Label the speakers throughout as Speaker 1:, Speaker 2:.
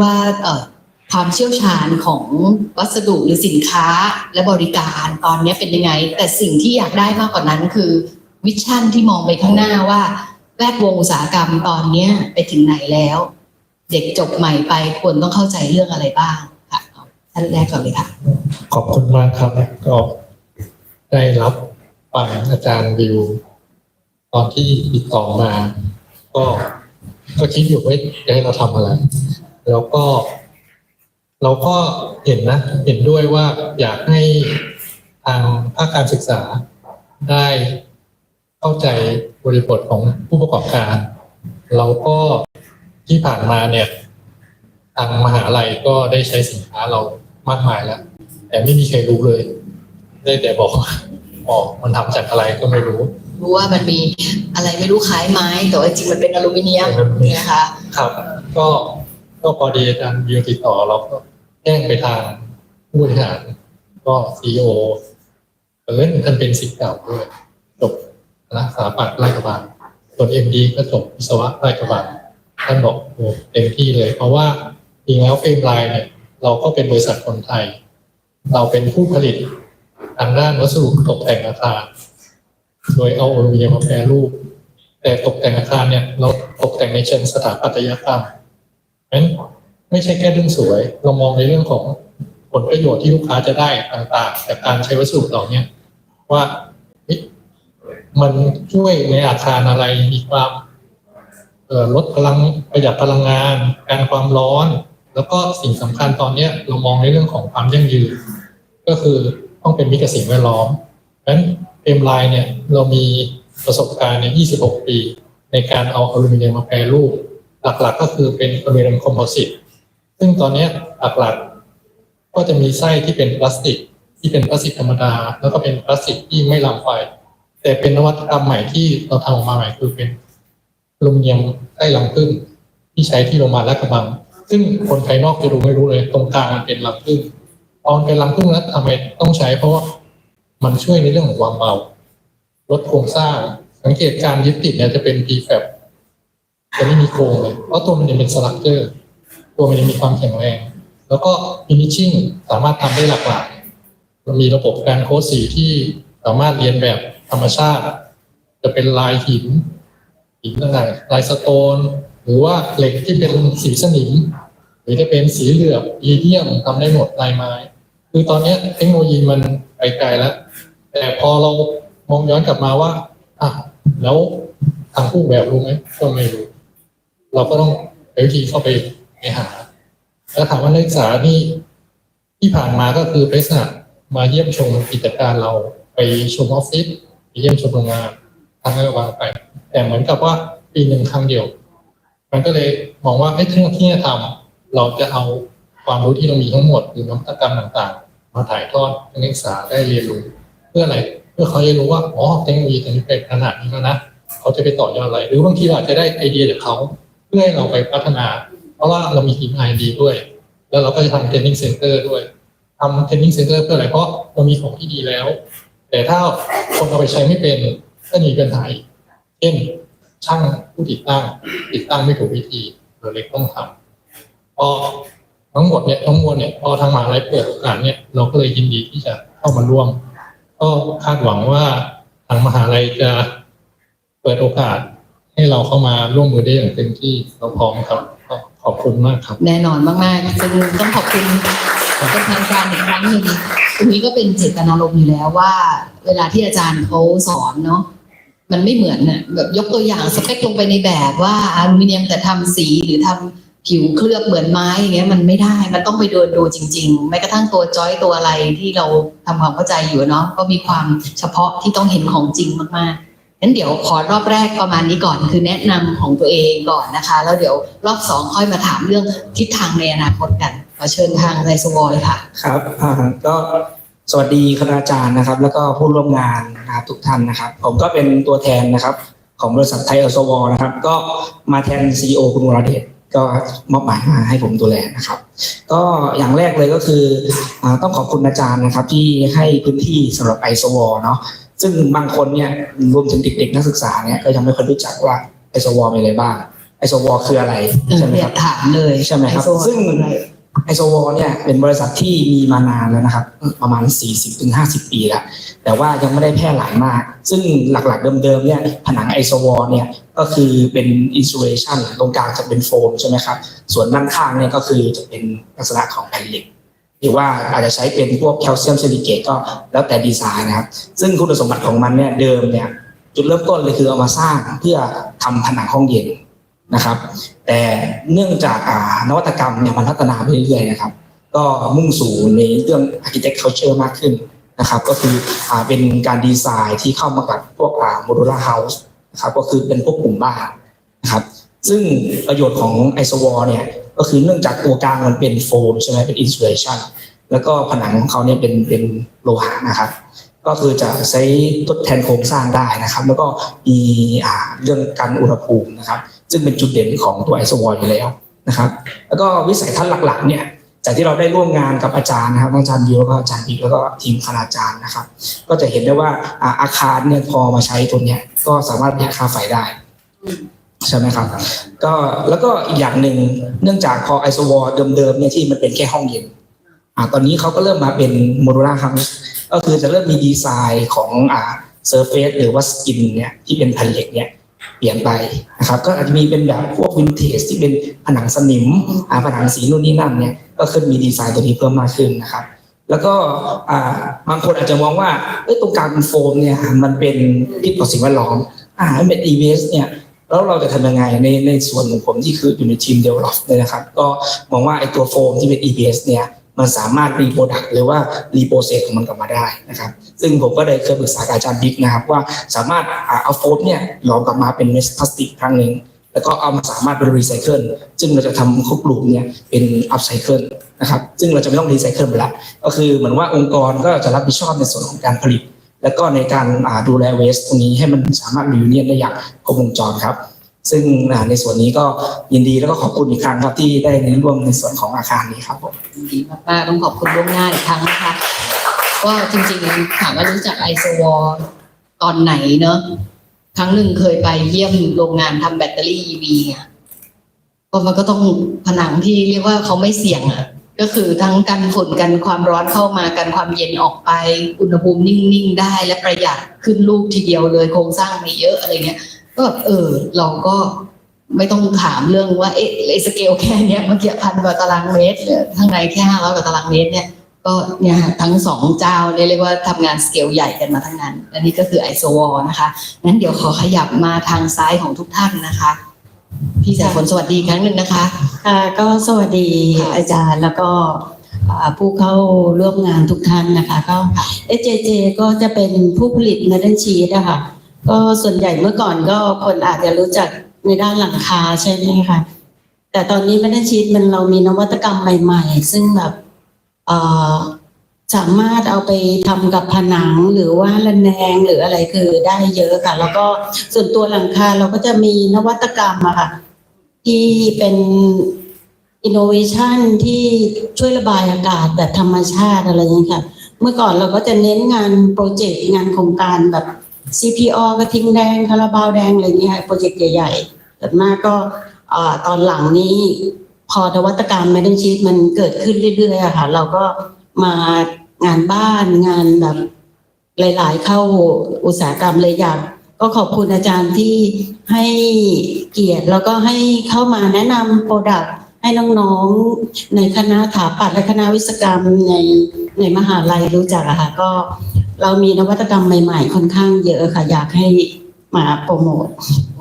Speaker 1: ว่าเออความเชี่ยวชาญของวัสดุหรือสินค้าและบริการตอนนี้เป็นยังไง แต่สิ่งที่อยากได้มากกว่านั้นคือวิชั่นที่มองไปข้างหน้าว่าแวดวงอุตสาหกรรมตอนนี้ไปถึงไหนแล้ว เด็กจบใหม่ไปควรต้องเข้าใจเรื่องอะไรบ้างค่ะท่านแรกก่อนเลยค่ะ
Speaker 2: ขอบคุณมากครับก็ได้รับฟังอาจารย์วิว ตอนที่ติดต่อมา ก็ก็คิดอยู่ว่าจะให้เราทำอะไร แล้วก็ เราก็เห็นนะ เห็นด้วยว่าอยากให้ทางภาคการศึกษาได้เข้าใจบริบทของผู้ประกอบการ เราก็ที่ผ่านมาเนี่ย ทางมหาลัยก็ได้ใช้สินค้าเรามากมายแล้ว แต่ไม่มีใครรู้เลย ได้แต่บอกว่าอ๋อมันทำจากอะไรก็ไม่รู้
Speaker 1: รู้ว่ามันมีอะไรไม่รู้คล้ายไม้ แต่ว่าจริงมันเป็นอลูมิเนียม
Speaker 2: เป็นอลูมิเนียม
Speaker 1: นะคะ
Speaker 2: ครับ ก็ ก็พอดีอาจารย์วิวติดต่อเราก็แจ้งไปทางผู้บริหารก็ซีอเออท่านเป็นสิทธิ์เก่าด้วยจบคณะสถาปัตย์ราชบัณฑิตส่วนเอ็มดีก็จบวิศวะราชบัณฑท่านบอกโอ้เต็มที่เลย เพราะว่าจริงแล้วเฟรมไลน์เนี่ยเราก็เป็นบริษัทคนไทย เราเป็นผู้ผลิตทางด้านวัสดุตกแต่งอาคารโดยเอาอลูมิเนียมมาแปรรูป แต่ตกแต่งอาคารเนี่ยเราตกแต่งในเชิงสถาปัตยกรรม นั้นไม่ใช่แค่เรื่องสวย เรามองในเรื่องของผลประโยชน์ที่ลูกค้าจะได้ต่างๆจากการใช้วัสดุเหล่าเนี้ยว่ามันช่วยในอาคารอะไรมีความลดพลังประหยัดพลังงาน การความร้อน แล้วก็สิ่งสำคัญตอนเนี้ยเรามองในเรื่องของความยั่งยืน ก็คือต้องเป็นมิตรกับสิ่งแวดล้อมเพราะฉะนั้นเอ็มไลน์เนี่ยเรามีประสบการณ์ใน 26 ปี ในการเอาอลูมิเนียมมาแปรรูป หลักๆก็คือเป็นอลูมิเนียมคอมโพสิตซึ่งตอนนี้หลักๆก็จะมีไส้ที่เป็นพลาสติก ที่เป็นพลาสติกธรรมดา แล้วก็เป็นพลาสติกที่ไม่ลามไฟ แต่เป็นนวัตกรรมใหม่ที่เราทำออกมาใหม่คือเป็นอลูมิเนียมไส้รังผึ้งที่ใช้ที่โรงพยาบาลราชกระบัง ซึ่งคนภายนอกจะดูไม่รู้เลย ตรงกลางมันเป็นรังผึ้งพอนเป็นรังผึ้งแล้วทำไมต้องใช้ เพราะว่ามันช่วยในเรื่องของความเบาลดโครงสร้างสังเกตการยึดติดเนี่ยจะเป็น p f a b จะไม่มีโครงเลยเพราะตัวมันจะเป็นสลักเจอร์ตัวมันจะมีความแข็งแรง แล้วก็ finishing สามารถทำได้หลากหลายเรามีระบบการโค้ดสีที่สามารถเรียนแบบธรรมชาติ จะเป็นลายหินหินต่างๆลายสโตน หรือว่าเหล็กที่เป็นสีสนิม หรือจะเป็นสีเหลือบอีเดียมทำได้หมดลายไม้ คือตอนนี้เทคโนโลยีมันไปไกลแล้ว แต่พอเรามองย้อนกลับมาว่าอะแล้วทางผู้แบบรู้ไหมก็ไม่รู้ เราก็ต้องไปวิธีเข้าไปไปหา แล้วถามว่านักศึกษานี่ที่ผ่านมาก็คือไปสมัครมาเยี่ยมชมกิจการเราไปชมออฟฟิศไปเยี่ยมชมโรงงานทางระวางไป แต่เหมือนกับว่าปีหนึ่งครั้งเดียว มันก็เลยมองว่าไอ้ที่ที่จะทำเราจะเอาความรู้ที่เรามีทั้งหมดหรือนวัตกรรมต่างๆ มาถ่ายทอดให้นักศึกษาได้เรียนรู้ เพื่ออะไรเพื่อเขาจะรู้ว่าอ๋อเทคโนโลยีตรงนี้เป็นขนาดนี้แล้วนะเขาจะไปต่อยอดอะไร หรือบางทีเราอาจจะได้ไอเดียจากเขา พื่อให้เราไปพัฒนา เพราะว่าเรามีทีมไอดีด้วย แล้วเราก็จะทำเทรนนิ่งเซ็นเตอร์ด้วยทำเทรนนิ่งเซ็นเตอร์เพื่ออะไรเพราะเรามีของที่ดีแล้ว แต่ถ้าคนเอาไปใช้ไม่เป็นก็มีปัญหาเช่นช่างผู้ติดตั้ง ติดตั้งไม่ถูกวิธีเราเล็กต้องทำพอทั้งหมดเนี่ยทั้งมวลเนี่ยพอทางมหาลัยเปิดโอกาสเนี่ยเราก็เลยยินดีที่จะเข้ามาร่วม ก็คาดหวังว่าทางมหาลัยจะเปิดโอกาส ให้เราเข้ามาร่วมมือได้อย่างเต็มที่เราพร้อมครับก็ขอบคุณมากครับ
Speaker 1: แน่นอนมากๆซึ่งต้องขอบคุณเป็นทางการอีกครั้งหนึ่งตรงนี้ก็เป็นเจตนารมณ์อยู่แล้วว่า เวลาที่อาจารย์เขาสอนเนาะมันไม่เหมือนน่ะแบบยกตัวอย่างสเปคลงไปในแบบว่าอลูมิเนียมแต่ทำสีหรือทำผิวเคลือบเหมือนไม้อย่างเงี้ยมันไม่ได้ มันต้องไปเดินดูจริง ๆ แม้กระทั่งตัวจอยตัวอะไรที่เราทำความเข้าใจอยู่เนาะก็มีความเฉพาะที่ต้องเห็นของจริงมากๆ งั้นเดี๋ยวขอรอบแรกประมาณนี้ก่อนคือแนะนำของตัวเองก่อนนะคะ แล้วเดี๋ยวรอบสองค่อยมาถามเรื่องทิศทางในอนาคตกันขอเชิญทางไซโซวอลเลยค่ะ
Speaker 3: ครับอ่าก็สวัสดีคณาจารย์นะครับ แล้วก็ผู้ร่วมงานนะครับทุกท่านนะครับ ผมก็เป็นตัวแทนนะครับ ของบริษัทไทยอสวนะครับ ก็มาแทนซีอคุณวรเดชก็มอบหมายมาให้ผมดูแลนะครับ ก็อย่างแรกเลยก็คืออต้องขอบคุณอาจารย์นะครับ ที่ให้พื้นที่สำหรับไอสวเนาะ ซึ่งบางคนเนี่ยรวมถึงเด็กๆนักศึกษาเนี่ยก็ยังไม่ค่อยรู้จักว่าไอสวมีอะไรบ้างไอโซวอคืออะไร
Speaker 1: เออ
Speaker 3: ใช่ไหม
Speaker 1: เนี่
Speaker 3: ค
Speaker 1: ย
Speaker 3: รับ
Speaker 1: ถามเลย
Speaker 3: ใช่ไหมครับ
Speaker 1: อ้โซ่
Speaker 3: ซึ่งไอโซวอเนี่ยเป็นบริษัทที่มีมานานแล้วนะครับ ประมาณ 40-50 ปีแล้วแต่ว่ายังไม่ได้แพร่หลายมาก ซึ่งหลักๆเดิมๆเนี่ยผนังไอโซวอเนี่ยก็คือเป็นอินซูเลชันตรงกลางจะเป็นโฟมใช่ไหมครับ ส่วนด้านข้างเนี่ยก็คือจะเป็นลักษณะของแผ่นเหล็ก หรือว่าอาจจะใช้เป็นพวกแคลเซียมซิลิเกตก็แล้วแต่ดีไซน์นะครับ ซึ่งคุณสมบัติของมันเนี่ยเดิมเนี่ยจุดเริ่มต้นเลยคือเอามาสร้างเพื่อทำผนังห้องเย็นนะครับ แต่เนื่องจากานวัตกรรมเนี่ยมันพัฒนาไปเรื่อยๆนะครับ ก็มุ่งสู่ในเรื่อง architecture มากขึ้นนะครับ ก็คืออเป็นการดีไซน์ที่เข้ามากับพวกอ่า modular house นะครับก็คือเป็นพวกกลุ่มบ้านนะครับ ซึ่งประโยชน์ของไอโซวอเนี่ย ก็คือเนื่องจากตัวกลางมันเป็นโฟมใช่ไหมเป็นอินซูเลชันแล้วก็ผนังของเขาเนี่ยเป็นเป็นโลหะนะครับ ก็คือจะใช้ทดแทนโครงสร้างได้นะครับ แล้วก็มีอ่าเรื่องการอุณหภูมินะครับ ซึ่งเป็นจุดเด่นของตัวไอโซวออยู่แล้วนะครับ แล้วก็วิสัยทัศน์หลักๆเนี่ยจากที่เราได้ร่วมงานกับอาจารย์นะครับอาจารย์ยิวแล้วก็อาจารย์บิ๊กแล้วก็ทีมคณาจารย์นะครับ ก็จะเห็นได้ว่าอ่าอาคารเนี่ยพอมาใช้ตัวเนี้ยก็สามารถประหยัดค่าไฟได้ ใช่ไหมครับ ก็แล้วก็อีกอย่างหนึ่งเนื่องจากพอไอโซวอเดิมๆเนี่ยที่มันเป็นแค่ห้องเย็นอ่าตอนนี้เขาก็เริ่มมาเป็นโมดูล่าเฮาส์ก็คือจะเริ่มมีดีไซน์ของอ่าเซอร์เฟซหรือว่าสกินเนี่ยที่เป็นแผ่นเหล็กเนี่ยเปลี่ยนไปนะครับ ก็อาจจะมีเป็นแบบพวกวินเทจที่เป็นผนังสนิมอ่าผนังสีนู่นนี่นั่นเนี่ยก็ขึ้นมีดีไซน์ตัวนี้เพิ่มมากขึ้นนะครับแล้วก็อ่าบางคนอาจจะมองว่าเอ้ตรงกลางเป็นโฟมเนี่ยมันเป็นพิษต่อสิ่งแวดล้อมอ่ามันเป็น EVS เนี่ย แล้วเราจะทำยังไงในในส่วนของผมที่คืออยู่ในทีม develop เนี่ยนะครับ ก็มองว่าไอ้ตัวโฟมที่เป็น EPS เนี่ยมันสามารถรีโปรดักหรือว่ารีโปรเซสของมันกลับมาได้นะครับ ซึ่งผมก็ได้เคยปรึกษาอาจารย์บิ๊กนะครับ ว่าสามารถเอาโฟมเนี่ยหลอมกลับมาเป็นเม็ดพลาสติกครั้งหนึ่งแล้วก็เอามาสามารถเป็นรีไซเคิลซึ่งเราจะทำครบลูปเนี่ยเป็นอัพไซเคิลนะครับ ซึ่งเราจะไม่ต้องรีไซเคิลไปละก็คือเหมือนว่าองค์กรก็จะรับผิดชอบในส่วนของการผลิต แล้วก็ในการดูแลเวสตรงนี้ให้มันสามารถรีวิเนียนได้อย่างครบวงจรครับ ซึ่งในส่วนนี้ก็ยินดีแล้วก็ขอบคุณอีกครั้งครับที่ได้ในร่วมในส่วนของอาคารนี้ครับผม
Speaker 1: ดีมากๆต้องขอบคุณล่วงหน้าอีกครั้งนะคะก็จริงๆถามว่ารู้จักไอโซวอตอนไหนเนอะครั้งหนึ่งเคยไปเยี่ยมโรงงานทำแบตเตอรี่ EV ไงก็มันก็ต้องผนังที่เรียกว่าเขาไม่เสี่ยงอะ ก็คือทั้งกันฝนกันความร้อนเข้ามากันความเย็นออกไป อุณหภูมินิ่งๆได้และประหยัดขึ้นลูกทีเดียวเลยโครงสร้างไม่เยอะอะไรเงี้ย ก็แบบเออ เราก็ไม่ต้องถามเรื่องว่าเอ๊ะไอสเกลแค่เนี้ยเมื่อกี้พันกว่าตารางเมตรข้างในแค่ห้าร้อยกว่าตารางเมตรเนี่ยก็เนี่ยทั้งสองเจ้าเรียกว่าทำงานสเกลใหญ่กันมาทั้งนั้น และนี่ก็คือไอโซวอนะคะ งั้นเดี๋ยวขอขยับมาทางซ้ายของทุกท่านนะคะ พี่สายฝนสวัสดีอีกครั้งหนึ่งนะคะ
Speaker 4: ค่ะก็สวัสดี
Speaker 1: ค่ะ
Speaker 4: อาจารย์แล้วก็อ่าผู้เข้าร่วมงานทุกท่านนะคะก็ SJJ ก็จะเป็นผู้ผลิต m ม d ด n ชีสอะค่ะก็ส่วนใหญ่เมื่อก่อนก็คนอาจจะรู้จักในด้านหลังคาใช่ไหมคะแต่ตอนนี้ m ม d ด n ชีสมันเรามีนวัตกรรมใหม่ ๆ ซึ่งแบบเอ่อ สามารถเอาไปทำกับผนังหรือว่าระแนงหรืออะไรคือได้เยอะค่ะ แล้วก็ส่วนตัวหลังคาเราก็จะมีนวัตกรรมอะค่ะ ที่เป็นอินโนเวชันที่ช่วยระบายอากาศแบบธรรมชาติอะไรอย่างนี้ยค่ะ เมื่อก่อนเราก็จะเน้นงานโปรเจกต์งานโครงการแบบ CPO กระทิงแดงคาราบาวแดงอะไรอย่างเงี้ยค่ะโปรเจกต์ใหญ่ๆแต่มากก็อตอนหลังนี้พอนวัตกรรม m ม d ด n ชี t มันเกิดขึ้นเรื่อยๆค่ะ เราก็มา งานบ้านงานแบบ หลาย ๆ เข้าอุตสาหกรรมเลยอยากก็ขอบคุณอาจารย์ที่ให้เกียรติแล้วก็ให้เข้ามาแนะนำโปรดักต์ให้น้องๆในคณะถาปัตย์และคณะวิศวกรรมในในมหาลัยรู้จักอะค่ะก็เรามีนวัตกรรมใหม่ ๆ ค่อนข้างเยอะค่ะอยากให้ มาโปรโมท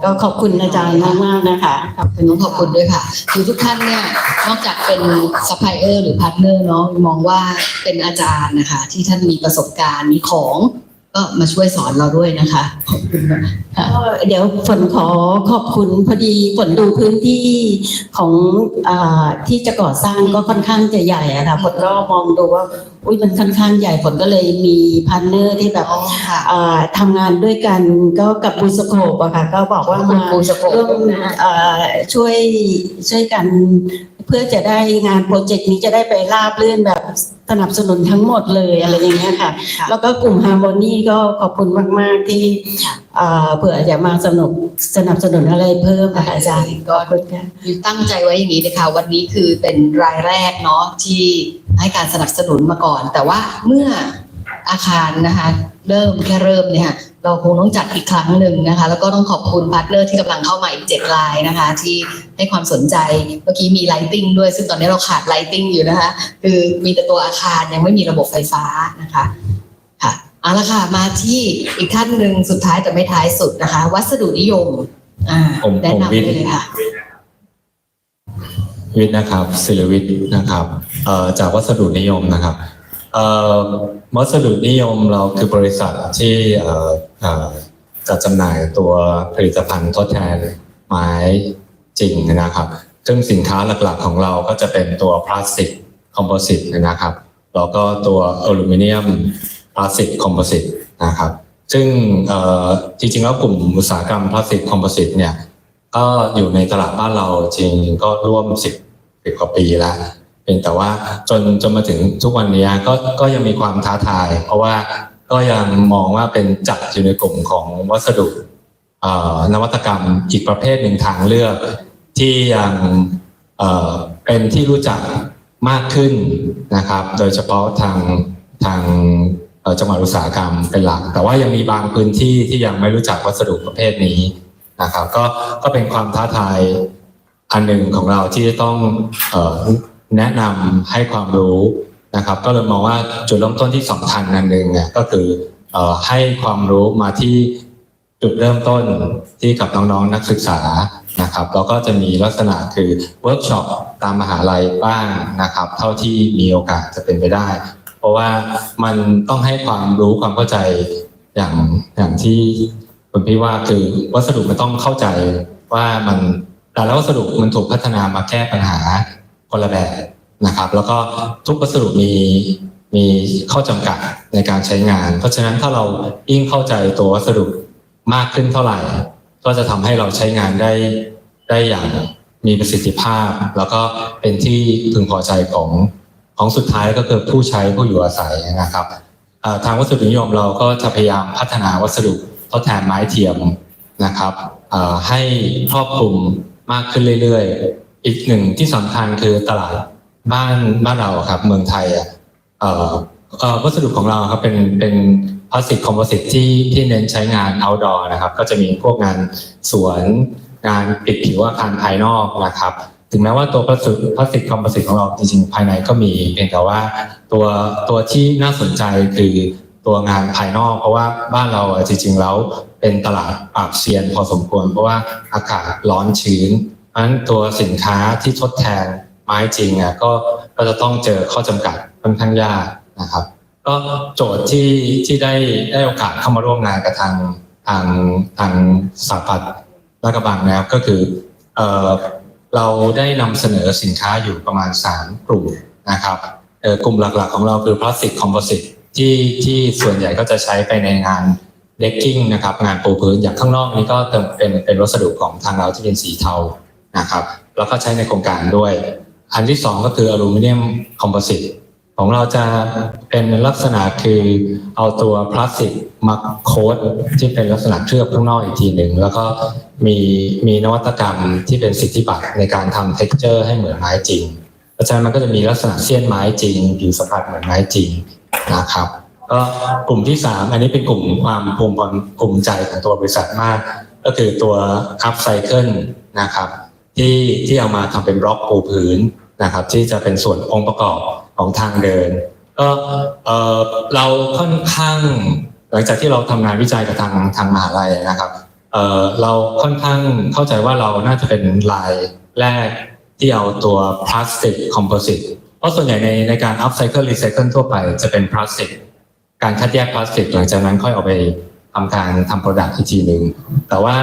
Speaker 4: ก็ขอบคุณอาจารย์มากมากนะคะขอบคุณ
Speaker 1: ต้องขอบคุณด้วยค่ะคือทุกท่านเนี่ยนอกจากเป็นซัพพลายเออร์หรือพาร์ทเนอร์เนาะมองว่าเป็นอาจารย์นะคะ ที่ท่านมีประสบการณ์มีของ ก็มาช่วยสอนเราด้วยนะคะขอบคุณมากค่ะ
Speaker 4: ก็เดี๋ยวฝนขอขอบคุณพอดีฝนดูพื้นที่ของอาที่จะก่อสร้างก็ค่อนข้างจะใหญ่อะค่ะฝนก็มองดูว่าอุ้ยมันค่อนข้างใหญ่ฝนก็เลยมีพาร์ทเนอร์ที่แบบ
Speaker 1: อ๋อค่ะ
Speaker 4: อ่าทำงานด้วยกันก็กับบูสโคปอะค่ะก็บอกว่า
Speaker 1: คุณ
Speaker 4: มา
Speaker 1: ครูสโก
Speaker 4: ร่วมอ่าช่วยช่วยกัน เพื่อจะได้งานโปรเจกต์นี้จะได้ไปราบรื่นแบบ สนับสนุนทั้งหมดเลยอะไรอย่างเงี้ยค่ะ
Speaker 1: ค่ะ
Speaker 4: แล้วก็กลุ่มฮาร์โมนีก็ขอบคุณมาก ๆ ที่
Speaker 1: ค่ะ
Speaker 4: เอ่อเผื่อจะมาสนุกสนับสนุนอะไรเพิ่มนะคะอาจารย์
Speaker 1: ก็
Speaker 4: ขอบคุณค่ะ
Speaker 1: ยูตั้งใจไว้อย่างนี้เลยค่ะวันนี้คือเป็นรายแรกเนาะที่ให้การสนับสนุนมาก่อน แต่ว่าเมื่ออาคารนะคะ เริ่มแค่เริ่มเนี่ยค่ะ เราคงต้องจัดอีกครั้งหนึ่งนะคะ แล้วก็ต้องขอบคุณพาร์ทเนอร์ที่กำลังเข้ามาอีกเจ็ดรายนะคะ ที่ให้ความสนใจเมื่อกี้มีไลติ้งด้วย ซึ่งตอนนี้เราขาดไลติ้งอยู่นะคะ คือมีแต่ตัวอาคารยังไม่มีระบบไฟฟ้านะคะค่ะเอาละค่ะมาที่อีกท่านหนึ่งสุดท้ายแต่ไม่ท้ายสุดนะคะ วัสดุนิยมอ่า
Speaker 5: ผม
Speaker 1: แนะ
Speaker 5: ผม
Speaker 1: นำ
Speaker 5: วิทย์
Speaker 1: ได้เลยค่ะ
Speaker 5: วิทย์นะครับศิลวิทย์นะครับเอ่อจากวัสดุนิยมนะครับเอ่อวัสดุนิยมเราคือบริษัทที่เอ่อเอ่อ จัดจำหน่ายตัวผลิตภัณฑ์ทดแทนไม้จริงนะครับ ซึ่งสินค้าหลักๆของเราก็จะเป็นตัวพลาสติกคอมโพสิตนะครับ แล้วก็ตัวอลูมิเนียมพลาสติกคอมโพสิตนะครับ ซึ่งเอ่จริงๆแล้วกลุ่มอุตสาหกรรมพลาสติกคอมโพสิตเนี่ยก็อยู่ในตลาดบ้านเราจริงก็ร่วมสิบสิบกว่าปีแล้วเพียงแต่ว่าจนจนมาถึงทุกวันนี้ก็ก็ยังมีความท้าทาย เพราะว่า ก็ยังมองว่าเป็นจัดอยู่ในกลุ่มของวัสดุนวัตกรรมอีกประเภทหนึ่งทางเลือก ที่ยังเป็นที่รู้จักมากขึ้นนะครับ โดยเฉพาะทางทางจังหวัดอุตสาหกรรมเป็นหลัก แต่ว่ายังมีบางพื้นที่ที่ยังไม่รู้จักวัสดุประเภทนี้นะครับ ก็ก็เป็นความท้าทายอันหนึ่งของเราที่จะต้องแนะนำให้ความรู้ นะครับ ก็เลยมองว่าจุดเริ่มต้นที่สำคัญอันหนึ่งเนี่ยก็คืออให้ความรู้มาที่จุดเริ่มต้นที่กับน้องๆนักศึกษานะครับแล้วก็จะมีลักษณะคือเวิร์กช็อปตามมหาลัยบ้างนะครับ เท่าที่มีโอกาสจะเป็นไปได้ เพราะว่ามันต้องให้ความรู้ความเข้าใจอย่างอย่างที่ผมพี่ว่าคือวัสดุมันต้องเข้าใจว่ามันแต่ละวัสดุมันถูกพัฒนามาแก้ปัญหาคนละแบบ นะครับ แล้วก็ทุกวัสดุมีมีข้อจำกัดในการใช้งาน เพราะฉะนั้นถ้าเรายิ่งเข้าใจตัววัสดุมากขึ้นเท่าไหร่ ก็จะทำให้เราใช้งานได้ได้อย่างมีประสิทธิภาพ แล้วก็เป็นที่พึงพอใจของของสุดท้ายก็คือผู้ใช้ผู้อยู่อาศัยนะครับทางวัสดุนิยมเราก็จะพยายามพัฒนาวัสดุทดแทนไม้เทียมนะครับให้ครอบคลุมมากขึ้นเรื่อยๆ อีกหนึ่งที่สำคัญคือตลาด บ้านบ้านเราครับ เมืองไทยอะเอ่อเอ่อวัสดุของเราครับเป็นเป็นพลาสติกคอมโพสิตที่ที่เน้นใช้งาน outdoor นะครับ ก็จะมีพวกงานสวนงานปิดผิวอาคารภายนอกนะครับ ถึงแม้ว่าตัวพลาสติกพลาสติกคอมโพสิตของเราจริงๆภายในก็มีเพียงแต่ว่าตัวตัวที่น่าสนใจคือตัวงานภายนอก เพราะว่าบ้านเราอะจริง ๆ แล้วเป็นตลาดปราบเซียนพอสมควร เพราะว่าอากาศร้อนชื้นเพราะฉะนั้นตัวสินค้าที่ทดแทน ไม้จริงอะก็ก็จะต้องเจอข้อจำกัดค่อนข้างยากนะครับ ก็โจทย์ที่ที่ได้ได้โอกาสเข้ามาร่วมงานกับทางทางทางสถาปัตย์ลาดกระบังนะครับก็คือเออเราได้นำเสนอสินค้าอยู่ประมาณ 3 กลุ่มนะครับกลุ่มหลักๆของเราคือพลาสติกคอมโพสิตที่ที่ส่วนใหญ่ก็จะใช้ไปในงานเด็กกิ้งนะครับงานปูพื้นอย่างข้างนอกนี้ก็เป็นเป็นวัสดุของทางเราที่เป็นสีเทานะครับ แล้วก็ใช้ในโครงการด้วย อันที่สองก็คืออลูมิเนียมคอมโพสิตของเราจะเป็นลักษณะคือเอาตัวพลาสติกมาโค้ดที่เป็นลักษณะเคลือบข้างนอกอีกทีหนึ่ง แล้วก็มีมีนวัตกรรมที่เป็นสิทธิบัตรในการทำ t e x t อร์ให้เหมือนไม้จริง เพราะฉะนั้นมันก็จะมีลักษณะเสี้ยนไม้จริงผิวสัมผัสเหมือนไม้จริงนะครับก็กลุ่มที่สามอันนี้เป็นกลุ่มความภูมิภูมิใจของตัวบริษัทมาก ก็คือตัว Upcycle นะครับที่ที่เอามาทำเป็นบล็อกปูพื้น นะครับ ที่จะเป็นส่วนองค์ประกอบของทางเดินก็เออเราค่อนข้าง หลังจากที่เราทำงานวิจัยกับทางทางมหาลัยนะครับเออเราค่อนข้างเข้าใจว่าเราน่าจะเป็นรายแรกที่เอาตัวพลาสติกคอมโพสิตเพราะส่วนใหญ่ในในการ upcycle recycle ทั่วไปจะเป็นพลาสติกการคัดแยกพลาสติก หลังจากนั้นค่อยเอาไปทำการทำโปรดักต์อีกทีหนึ่งแต่ว่า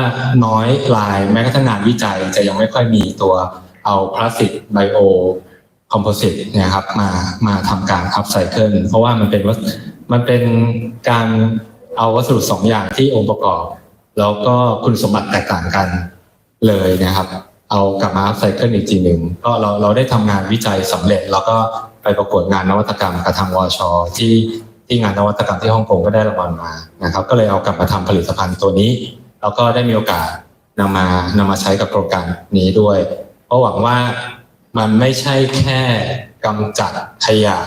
Speaker 5: น้อยรายแม้กระทั่งงานวิจัยจะยังไม่ค่อยมีตัว เอาพลาสติกไบโอคอมโพสิตเนี่ยครับมามาทำการอัพไซเคิลเพราะว่ามันเป็นวัสมันเป็นการเอาวัสดุสองอย่างที่องค์ประกอบ แล้วก็คุณสมบัติแตกต่างกันเลยนะครับ เอากลับมาอัพไซเคิลอีกทีหนึ่งก็เราเราได้ทำงานวิจัยสำเร็จ แล้วก็ไปประกวดงานนวัตกรรมกับทางวชที่ที่งานนวัตกรรมที่ฮ่องกงก็ได้รางวัลมานะครับ ก็เลยเอากลับมาทำผลิตภัณฑ์ตัวนี้ แล้วก็ได้มีโอกาสนำมานำมาใช้กับโครงการนี้ด้วย เพราะหวังว่ามันไม่ใช่แค่กำจัดขยะ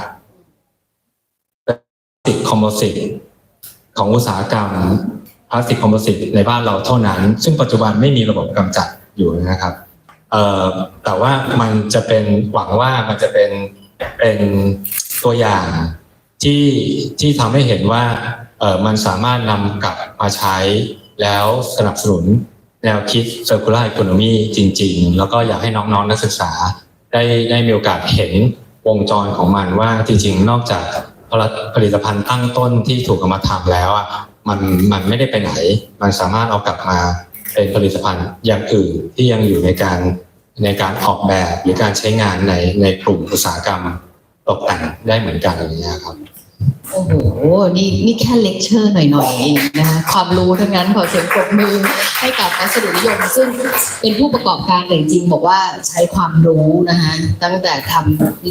Speaker 5: พลาสติกคอมโพสิตของอุตสาหกรรมพลาสติกคอมโพสิตในบ้านเราเท่านั้น ซึ่งปัจจุบันไม่มีระบบกำจัดอยู่นะครับแต่ว่ามันจะเป็นหวังว่ามันจะเป็นเป็นตัวอย่างที่ที่ทำให้เห็นว่ามันสามารถนำกลับมาใช้แล้วสนับสนุน แนวคิด circular economy จริง ๆ แล้วก็อยากให้น้องๆนนักศึกษาได้ได้มีโอกาสเห็นวงจรของมันว่าจริง ๆ นอกจากผลิตภัณฑ์ตั้งต้นที่ถูกเอามาทำแล้วอะมันมันไม่ได้ไปไหน มันสามารถเอากลับมาเป็นผลิตภัณฑ์อย่างอื่นที่ยังอยู่ในการในการออกแบบหรือการใช้งานในในกลุ่มอุตสาหกรรมตกแต่งได้เหมือนกันอย่างเงี้ยครับ
Speaker 1: โอ้โห นี่นี่แค่เลคเชอร์หน่อยๆเองนะคะความรู้ทั้งนั้นขอเสียงปรบมือให้กับวัสดุนิยม ซึ่งเป็นผู้ประกอบการจริงๆบอกว่าใช้ความรู้นะคะตั้งแต่ทำ